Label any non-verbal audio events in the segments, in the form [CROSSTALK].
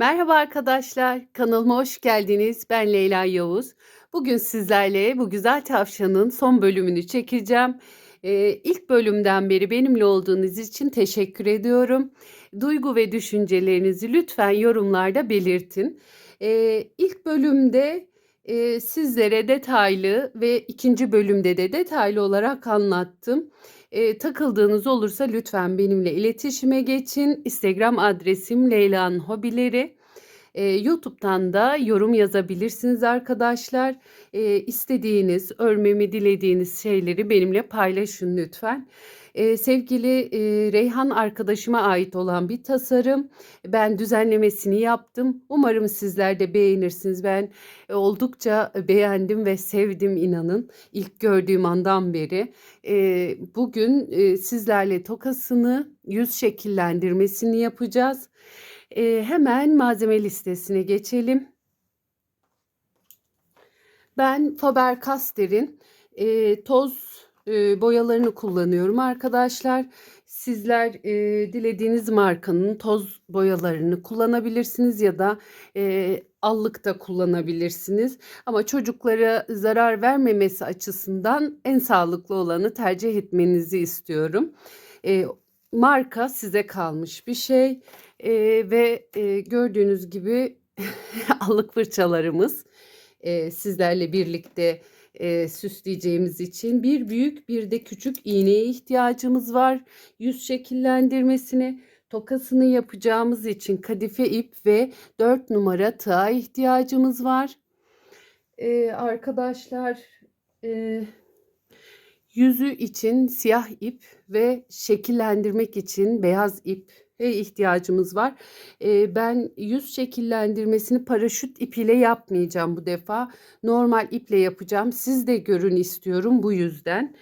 Merhaba arkadaşlar, kanalıma hoş geldiniz. Ben Leyla Yavuz. Bugün sizlerle bu güzel tavşanın son bölümünü çekeceğim. Eee, ilk bölümden beri benimle olduğunuz için teşekkür ediyorum. Duygu ve düşüncelerinizi lütfen yorumlarda belirtin. Eee, ilk bölümde eee, sizlere detaylı ve ikinci bölümde de detaylı olarak anlattım. Eee, takıldığınız olursa lütfen benimle iletişime geçin. Instagram adresim Leyla'nın Hobileri. Eee, YouTube'dan da yorum yazabilirsiniz arkadaşlar. Eee, istediğiniz, örmemi dilediğiniz şeyleri benimle paylaşın lütfen. Eee, sevgili eee, Reyhan arkadaşıma ait olan bir tasarım. Ben düzenlemesini yaptım. Umarım sizler de beğenirsiniz. Ben e, oldukça beğendim ve sevdim inanın. İlk gördüğüm andan beri. Eee, bugün eee, sizlerle tokasını, yüz şekillendirmesini yapacağız. Eee, hemen malzeme listesine geçelim. Ben Faber-Castell'in eee, toz boyalarını kullanıyorum arkadaşlar. Sizler eee, dilediğiniz markanın toz boyalarını kullanabilirsiniz ya da eee, allık da kullanabilirsiniz. Ama çocuklara zarar vermemesi açısından en sağlıklı olanı tercih etmenizi istiyorum. Eee, marka size kalmış bir şey Eee, ve eee, gördüğünüz gibi [LAUGHS] allık fırçalarımız eee, sizlerle birlikte eee, süsleyeceğimiz için bir büyük bir de küçük iğneye ihtiyacımız var. Yüz şekillendirmesine tokasını yapacağımız için kadife ip ve 4 numara tığa ihtiyacımız var. Eee, arkadaşlar eee, yüzü için siyah ip ve şekillendirmek için beyaz ip ihtiyacımız var. Eee, ben yüz şekillendirmesini paraşüt ipiyle yapmayacağım bu defa. Normal iple yapacağım. Siz de görün istiyorum bu yüzden.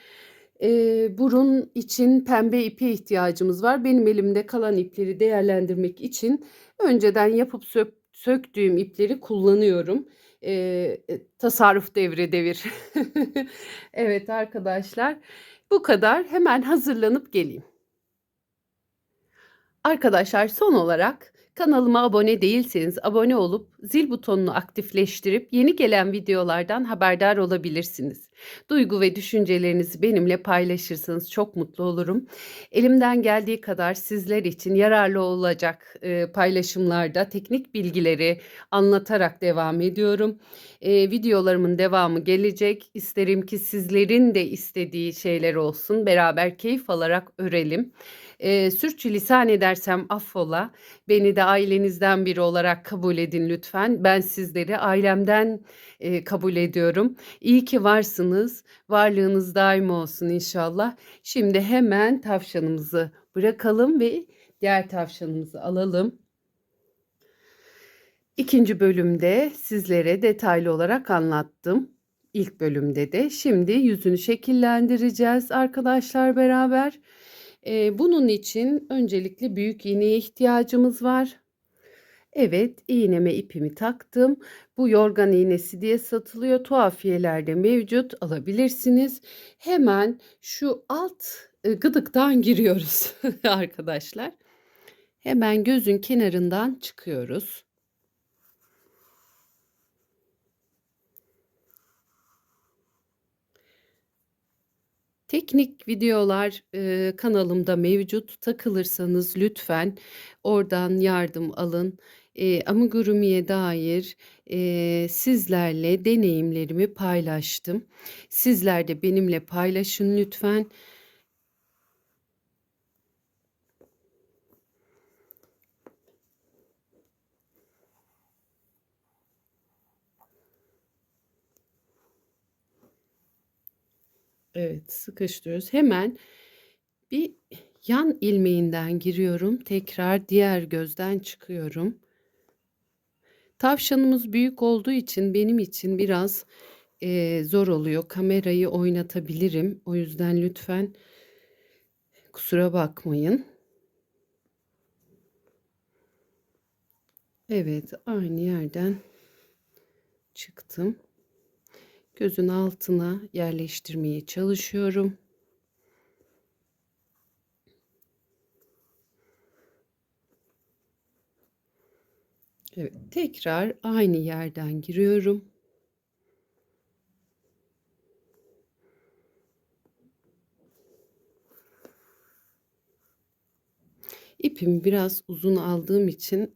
Eee, burun için pembe ipe ihtiyacımız var. Benim elimde kalan ipleri değerlendirmek için önceden yapıp sök söktüğüm ipleri kullanıyorum. E, tasarruf devre devir. [LAUGHS] Evet arkadaşlar, bu kadar. Hemen hazırlanıp geleyim. Arkadaşlar son olarak kanalıma abone değilseniz abone olup zil butonunu aktifleştirip yeni gelen videolardan haberdar olabilirsiniz. Duygu ve düşüncelerinizi benimle paylaşırsanız çok mutlu olurum. Elimden geldiği kadar sizler için yararlı olacak e, paylaşımlarda teknik bilgileri anlatarak devam ediyorum. E, videolarımın devamı gelecek. İsterim ki sizlerin de istediği şeyler olsun. Beraber keyif alarak örelim. Eee, sürçülisan edersem affola. Beni de ailenizden biri olarak kabul edin lütfen. Ben sizleri ailemden eee, kabul ediyorum. İyi ki varsınız. Varlığınız daim olsun inşallah. Şimdi hemen tavşanımızı bırakalım ve diğer tavşanımızı alalım. İkinci bölümde sizlere detaylı olarak anlattım. İlk bölümde de. Şimdi yüzünü şekillendireceğiz arkadaşlar beraber. Bunun için öncelikle büyük iğneye ihtiyacımız var. Evet, iğneme ipimi taktım. Bu yorgan iğnesi diye satılıyor. Tuhafiyelerde mevcut, alabilirsiniz. Hemen şu alt e, gıdıktan [LAUGHS] giriyoruz arkadaşlar. Hemen gözün kenarından çıkıyoruz. Teknik videolar, eee, kanalımda mevcut. Takılırsanız lütfen oradan yardım alın. Eee, amigurumiye dair, eee, sizlerle deneyimlerimi paylaştım. Sizler de benimle paylaşın lütfen. Evet, sıkıştırıyoruz. Hemen bir yan ilmeğinden giriyorum. Tekrar diğer gözden çıkıyorum. Tavşanımız büyük olduğu için benim için biraz eee, zor oluyor. Kamerayı oynatabilirim. O yüzden lütfen kusura bakmayın. Evet, aynı yerden çıktım. Gözün altına yerleştirmeye çalışıyorum. Evet, tekrar aynı yerden giriyorum. İpimi biraz uzun aldığım için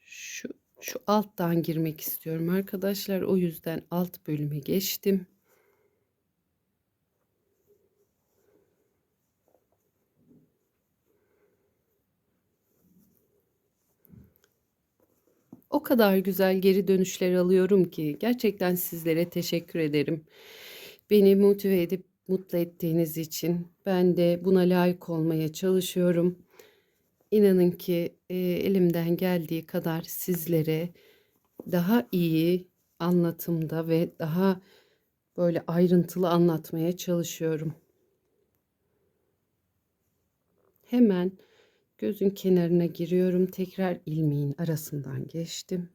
şu şu alttan girmek istiyorum arkadaşlar. O yüzden alt bölüme geçtim. O kadar güzel geri dönüşler alıyorum ki gerçekten sizlere teşekkür ederim. Beni motive edip mutlu ettiğiniz için ben de buna layık olmaya çalışıyorum. İnanın ki e, elimden geldiği kadar sizlere daha iyi anlatımda ve daha böyle ayrıntılı anlatmaya çalışıyorum. Hemen gözün kenarına giriyorum. Tekrar ilmeğin arasından geçtim.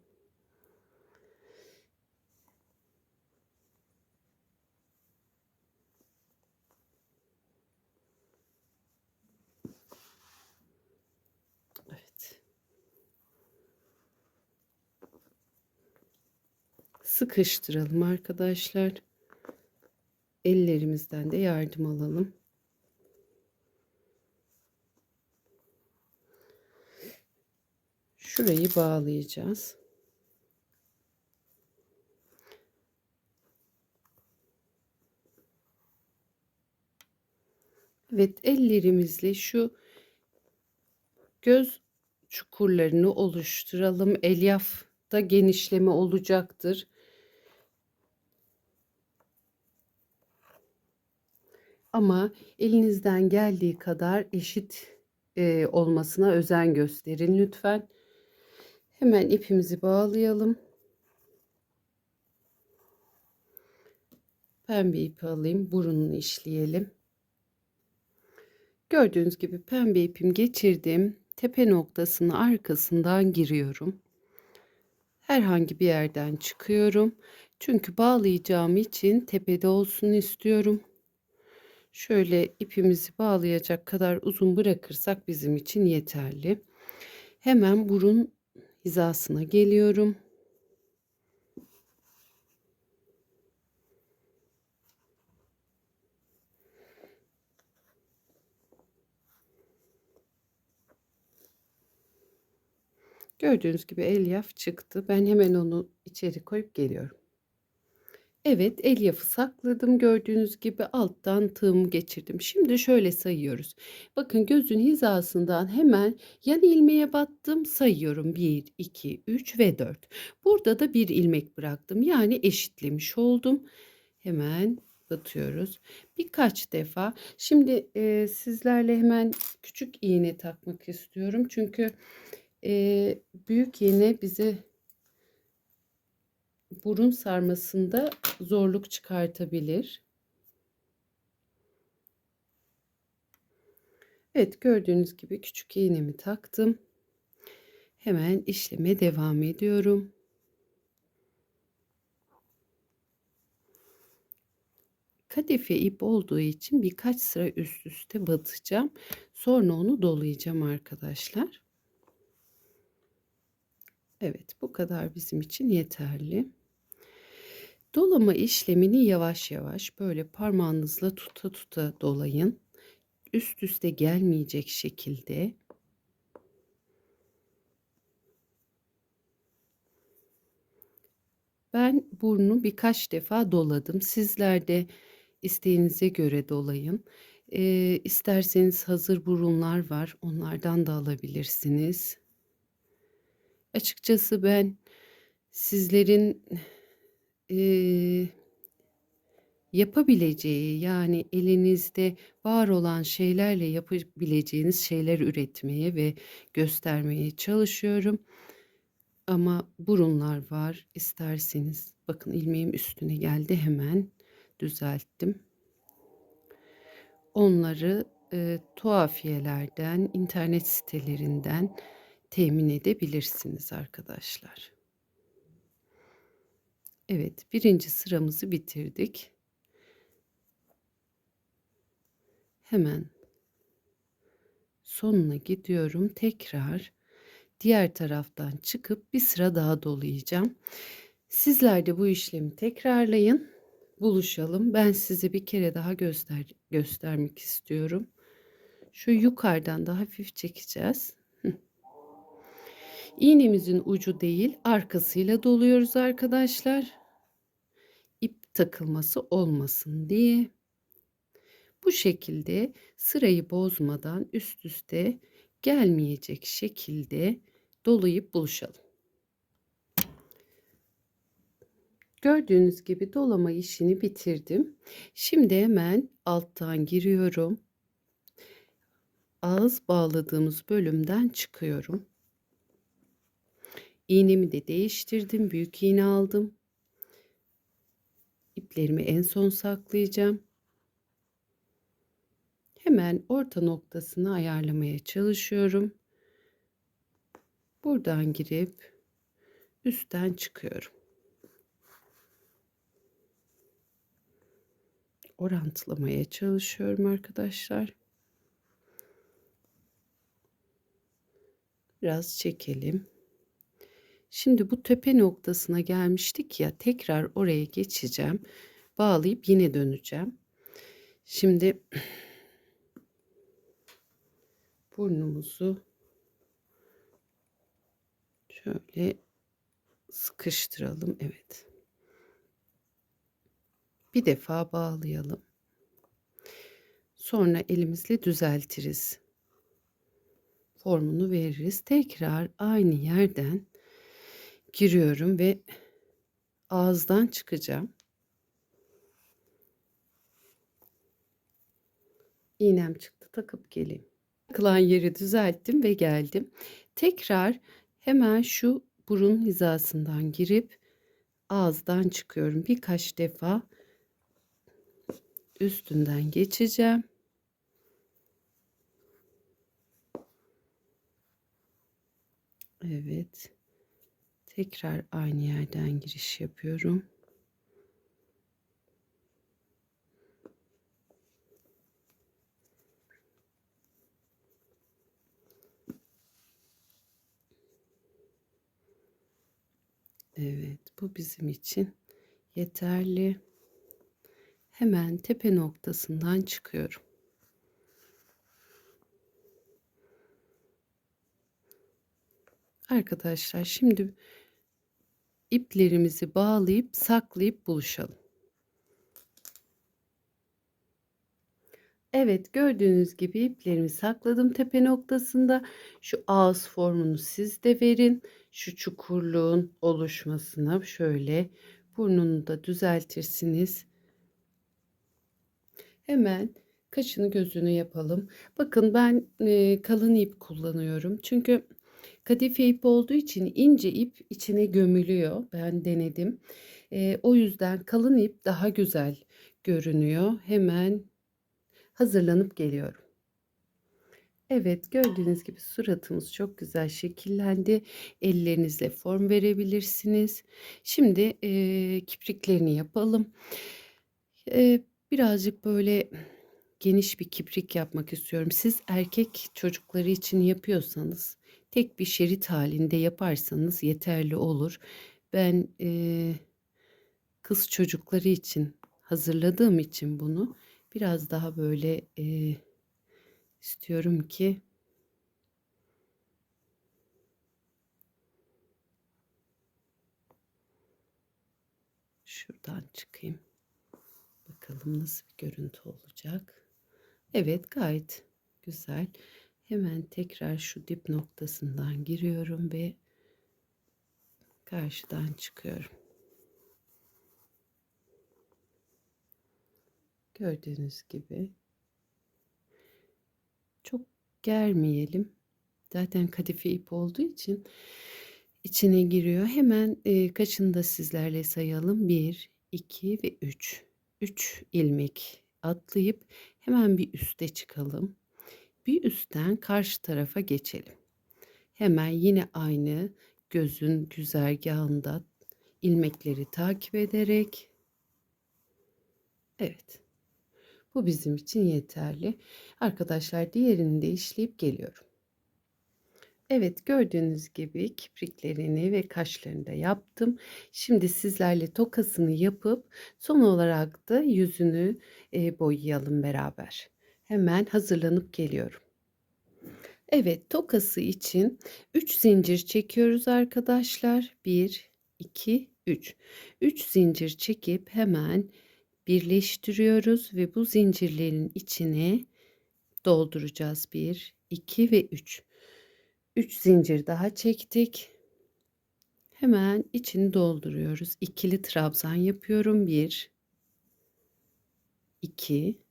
Evet. Sıkıştıralım arkadaşlar. Ellerimizden de yardım alalım. Şurayı bağlayacağız. Evet ellerimizle şu göz çukurlarını oluşturalım. Elyafta genişleme olacaktır. Ama elinizden geldiği kadar eşit e, olmasına özen gösterin lütfen. Hemen ipimizi bağlayalım. Pembe ipi alayım. Burununu işleyelim. Gördüğünüz gibi pembe ipim geçirdim. Tepe noktasını arkasından giriyorum. Herhangi bir yerden çıkıyorum. Çünkü bağlayacağım için tepede olsun istiyorum. Şöyle ipimizi bağlayacak kadar uzun bırakırsak bizim için yeterli. Hemen burun hizasına geliyorum. Gördüğünüz gibi elyaf çıktı. Ben hemen onu içeri koyup geliyorum. Evet, elyafı sakladım. Gördüğünüz gibi alttan tığımı geçirdim. Şimdi şöyle sayıyoruz. Bakın gözün hizasından hemen yan ilmeğe battım. Sayıyorum. 1, 2, 3 ve 4. Burada da bir ilmek bıraktım. Yani eşitlemiş oldum. Hemen batıyoruz. Birkaç defa. Şimdi e, sizlerle hemen küçük iğne takmak istiyorum. Çünkü e, büyük iğne bize burun sarmasında zorluk çıkartabilir. Evet gördüğünüz gibi küçük iğnemi taktım. Hemen işleme devam ediyorum. Kadife ip olduğu için birkaç sıra üst üste batacağım. Sonra onu dolayacağım arkadaşlar. Evet bu kadar bizim için yeterli. Dolama işlemini yavaş yavaş böyle parmağınızla tuta tuta dolayın. Üst üste gelmeyecek şekilde. Ben burnu birkaç defa doladım. Sizler de isteğinize göre dolayın. Ee, isterseniz hazır burunlar var. Onlardan da alabilirsiniz. Açıkçası ben sizlerin Eee, yapabileceği, yani elinizde var olan şeylerle yapabileceğiniz şeyler üretmeye ve göstermeye çalışıyorum. Ama burunlar var. İsterseniz bakın ilmeğim üstüne geldi hemen düzelttim. Onları e, tuhafiyelerden, internet sitelerinden temin edebilirsiniz arkadaşlar. Evet, birinci sıramızı bitirdik. Hemen sonuna gidiyorum. Tekrar diğer taraftan çıkıp bir sıra daha dolayacağım. Sizler de bu işlemi tekrarlayın. Buluşalım. Ben size bir kere daha göster göstermek istiyorum. Şu yukarıdan da hafif çekeceğiz. İğnemizin ucu değil, arkasıyla doluyoruz arkadaşlar. Takılması olmasın diye. Bu şekilde sırayı bozmadan üst üste gelmeyecek şekilde dolayıp buluşalım. Gördüğünüz gibi dolama işini bitirdim. Şimdi hemen alttan giriyorum. Ağız bağladığımız bölümden çıkıyorum. İğnemi de değiştirdim. Büyük iğne aldım. İplerimi en son saklayacağım. Hemen orta noktasını ayarlamaya çalışıyorum. Buradan girip üstten çıkıyorum. Orantılamaya çalışıyorum arkadaşlar. Biraz çekelim. Şimdi bu tepe noktasına gelmiştik ya tekrar oraya geçeceğim. Bağlayıp yine döneceğim. Şimdi [CLEARS THROAT] burnumuzu şöyle sıkıştıralım. Evet. Bir defa bağlayalım. Sonra elimizle düzeltiriz. Formunu veririz. Tekrar aynı yerden giriyorum ve ağızdan çıkacağım. İğnem çıktı takıp geleyim. Takılan yeri düzelttim ve geldim. Tekrar hemen şu burun hizasından girip ağızdan çıkıyorum. Birkaç defa üstünden geçeceğim. Evet. Tekrar aynı yerden giriş yapıyorum. Evet, bu bizim için yeterli. Hemen tepe noktasından çıkıyorum. Arkadaşlar şimdi iplerimizi bağlayıp saklayıp buluşalım. Evet gördüğünüz gibi iplerimi sakladım tepe noktasında. Şu ağız formunu siz de verin. Şu çukurluğun oluşmasına şöyle burnunu da düzeltirsiniz. Hemen kaşını gözünü yapalım. Bakın ben e, kalın ip kullanıyorum. Çünkü kadife ip olduğu için ince ip içine gömülüyor. Ben denedim. E, o yüzden kalın ip daha güzel görünüyor. Hemen hazırlanıp geliyorum. Evet gördüğünüz gibi suratımız çok güzel şekillendi. Ellerinizle form verebilirsiniz. Şimdi e, kipriklerini yapalım. E, birazcık böyle geniş bir kiprik yapmak istiyorum. Siz erkek çocukları için yapıyorsanız tek bir şerit halinde yaparsanız yeterli olur. Ben e, kız çocukları için hazırladığım için bunu biraz daha böyle e, istiyorum ki şuradan çıkayım. Bakalım nasıl bir görüntü olacak. Evet gayet güzel. Hemen tekrar şu dip noktasından giriyorum ve karşıdan çıkıyorum. Gördüğünüz gibi çok germeyelim. Zaten kadife ip olduğu için içine giriyor. Hemen e, kaçını da sizlerle sayalım. 1, 2 ve 3. 3 ilmek atlayıp hemen bir üste çıkalım. Bir üstten karşı tarafa geçelim. Hemen yine aynı gözün güzergahında ilmekleri takip ederek Evet. Bu bizim için yeterli. Arkadaşlar diğerini de işleyip geliyorum. Evet, gördüğünüz gibi kipriklerini ve kaşlarını da yaptım. Şimdi sizlerle tokasını yapıp son olarak da yüzünü, boyayalım beraber. Hemen hazırlanıp geliyorum. Evet, tokası için 3 zincir çekiyoruz arkadaşlar. 1, 2, 3. 3 zincir çekip hemen birleştiriyoruz ve bu zincirlerin içine dolduracağız. 1, 2 ve 3. 3 zincir daha çektik. Hemen içini dolduruyoruz. İkili trabzan yapıyorum. 1 2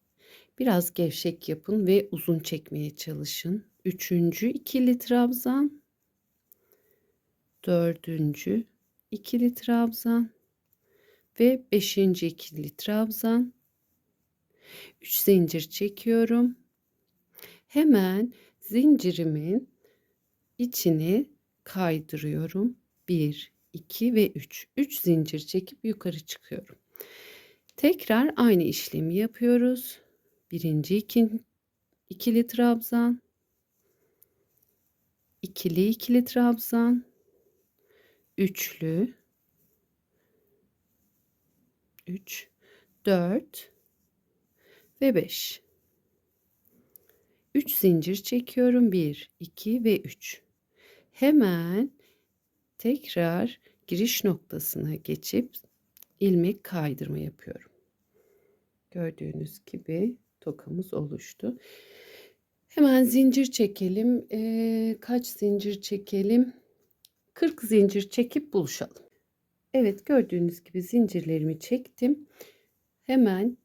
Biraz gevşek yapın ve uzun çekmeye çalışın. Üçüncü ikili trabzan. Dördüncü ikili trabzan. Ve beşinci ikili trabzan. Üç zincir çekiyorum. Hemen zincirimin içini kaydırıyorum. 1, 2 ve 3. 3 zincir çekip yukarı çıkıyorum. Tekrar aynı işlemi yapıyoruz. Birinci ikin, ikili trabzan. ikili ikili trabzan. Üçlü. 3, 4 ve 5. 3 zincir çekiyorum. 1, 2 ve 3. Hemen tekrar giriş noktasına geçip ilmek kaydırma yapıyorum. Gördüğünüz gibi tokamız oluştu. Hemen zincir çekelim. Ee, kaç zincir çekelim? 40 zincir çekip buluşalım. Evet gördüğünüz gibi zincirlerimi çektim. Hemen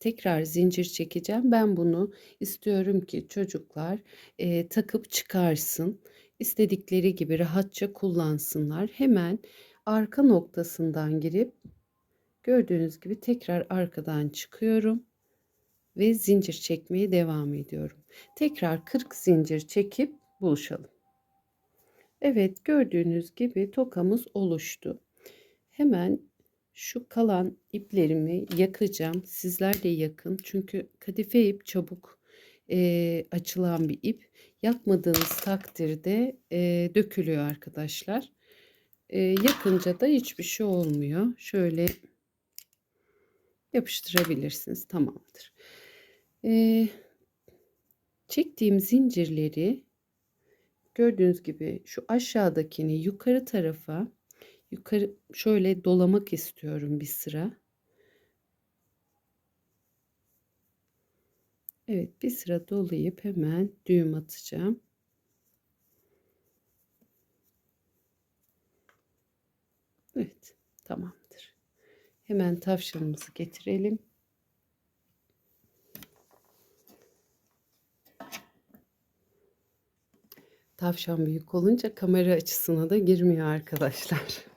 tekrar zincir çekeceğim. Ben bunu istiyorum ki çocuklar e, takıp çıkarsın. İstedikleri gibi rahatça kullansınlar. Hemen arka noktasından girip gördüğünüz gibi tekrar arkadan çıkıyorum ve zincir çekmeye devam ediyorum. Tekrar 40 zincir çekip buluşalım. Evet gördüğünüz gibi tokamız oluştu. Hemen şu kalan iplerimi yakacağım. Sizler de yakın. Çünkü kadife ip çabuk e, açılan bir ip. Yakmadığınız takdirde e, dökülüyor arkadaşlar. E, yakınca da hiçbir şey olmuyor. Şöyle yapıştırabilirsiniz. Tamamdır. E, çektiğim zincirleri gördüğünüz gibi şu aşağıdakini yukarı tarafa yukarı şöyle dolamak istiyorum bir sıra. Evet bir sıra dolayıp hemen düğüm atacağım. Evet tamamdır. Hemen tavşanımızı getirelim. Tavşan büyük olunca kamera açısına da girmiyor arkadaşlar. [LAUGHS]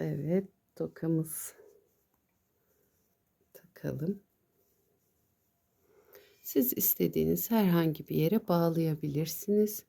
Evet, tokamız takalım. Siz istediğiniz herhangi bir yere bağlayabilirsiniz.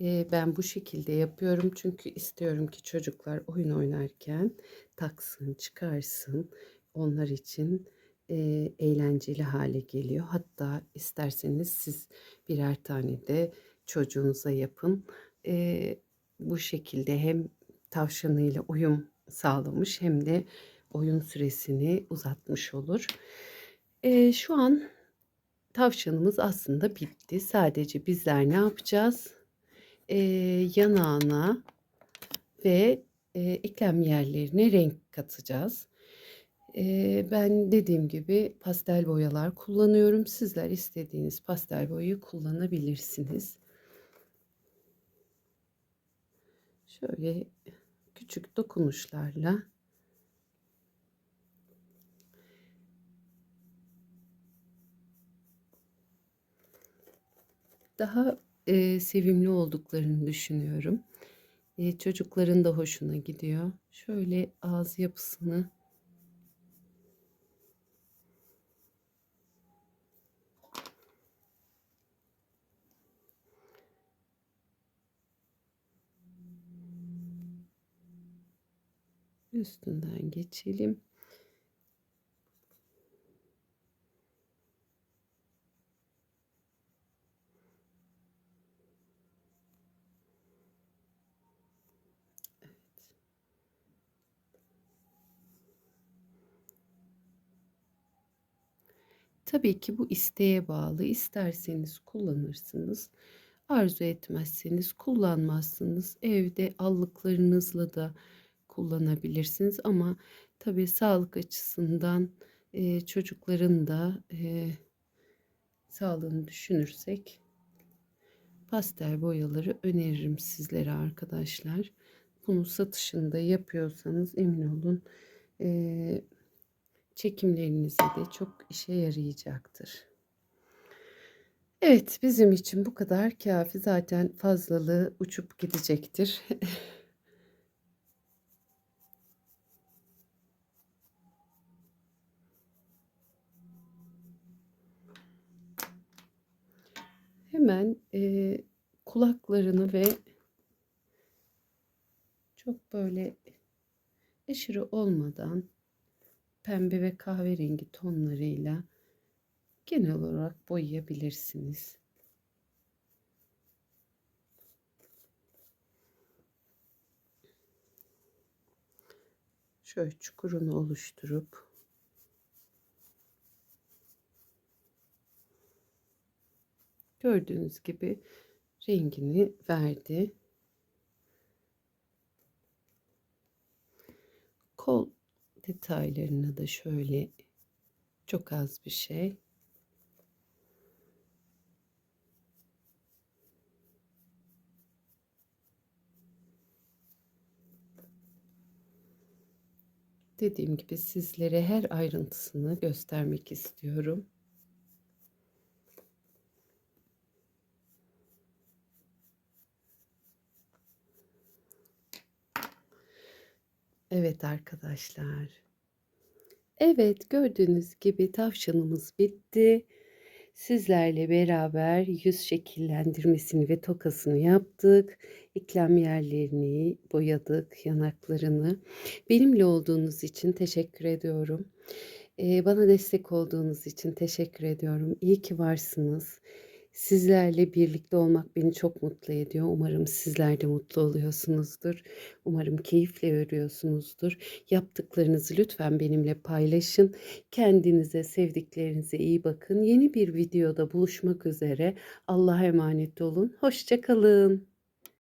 Ee, ben bu şekilde yapıyorum çünkü istiyorum ki çocuklar oyun oynarken taksın, çıkarsın. Onlar için e, eğlenceli hale geliyor. Hatta isterseniz siz birer tane de çocuğunuza yapın. E, bu şekilde hem tavşanıyla uyum sağlamış hem de oyun süresini uzatmış olur. E, şu an tavşanımız aslında bitti. Sadece bizler ne yapacağız? E, yanağına ve e, eklem yerlerine renk katacağız. Ben dediğim gibi pastel boyalar kullanıyorum. Sizler istediğiniz pastel boyayı kullanabilirsiniz. Şöyle küçük dokunuşlarla daha e, sevimli olduklarını düşünüyorum. E, çocukların da hoşuna gidiyor. Şöyle ağız yapısını üstünden geçelim. Tabii ki bu isteğe bağlı. İsterseniz kullanırsınız. Arzu etmezseniz kullanmazsınız. Evde allıklarınızla da kullanabilirsiniz ama tabii sağlık açısından e, çocukların da e, sağlığını düşünürsek pastel boyaları öneririm sizlere arkadaşlar. Bunu satışında yapıyorsanız emin olun e, çekimlerinize de çok işe yarayacaktır. Evet bizim için bu kadar kafi zaten fazlalığı uçup gidecektir. [LAUGHS] Hemen e, kulaklarını ve çok böyle aşırı olmadan pembe ve kahverengi tonlarıyla genel olarak boyayabilirsiniz. Şöyle çukurunu oluşturup gördüğünüz gibi rengini verdi. Kol detaylarına da şöyle çok az bir şey. Dediğim gibi sizlere her ayrıntısını göstermek istiyorum. Evet arkadaşlar. Evet gördüğünüz gibi tavşanımız bitti. Sizlerle beraber yüz şekillendirmesini ve tokasını yaptık. İklem yerlerini boyadık, yanaklarını. Benimle olduğunuz için teşekkür ediyorum. Ee, bana destek olduğunuz için teşekkür ediyorum. İyi ki varsınız. Sizlerle birlikte olmak beni çok mutlu ediyor. Umarım sizler de mutlu oluyorsunuzdur. Umarım keyifle örüyorsunuzdur. Yaptıklarınızı lütfen benimle paylaşın. Kendinize, sevdiklerinize iyi bakın. Yeni bir videoda buluşmak üzere. Allah'a emanet olun. Hoşçakalın.